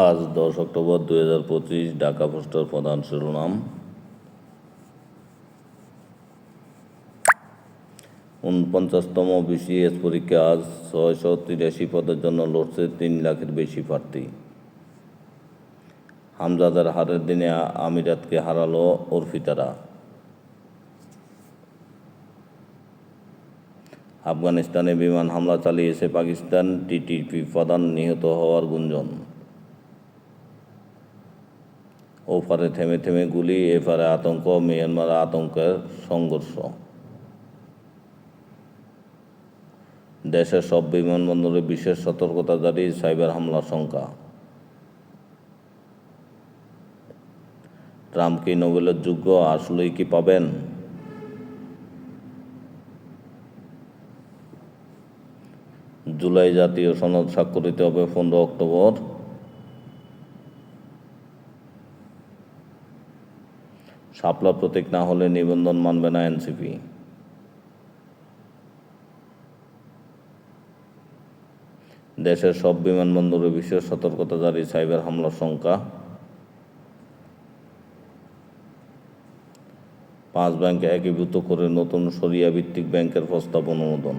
আজ দশ অক্টোবর দুই হাজার পঁচিশ, ঢাকা পোস্টার প্রধান শিরোনাম। উনপঞ্চাশতম বিসিএস পরীক্ষা, আজ ছয়শো তিরাশি পদের জন্য লড়ছে তিন লাখের বেশি প্রার্থী। হামজাদের হারের দিনে আমিরাতকে হারালো অর্পিতারা আফগানিস্তানে বিমান হামলা চালিয়েছে পাকিস্তান, টিটিপি প্রধান নিহত হওয়ার গুঞ্জন। ওপারে থেমে থেমে গুলি, এপারে আতঙ্ক, মিয়ানমারে আতঙ্কের সংঘর্ষ। দেশের সব বিমানবন্দরে বিশেষ সতর্কতা জারি, সাইবার হামলার শঙ্কা ট্রাম্প কি নোবেলের যোগ্য, আসলেই কি পাবেন? জুলাই জাতীয় সনদ স্বাক্ষরিত হবে পনেরো অক্টোবর। শাপলা প্রতীক না হলে নিবন্ধন মানবে না এনসিপি। দেশের সব বিমানবন্দরে বিশেষ সতর্কতা জারি, সাইবার হামলার সংখ্যা। পাঁচ ব্যাংকে একীভূত করে নতুন সরিয়া ভিত্তিক ব্যাংকের প্রস্তাব অনুমোদন।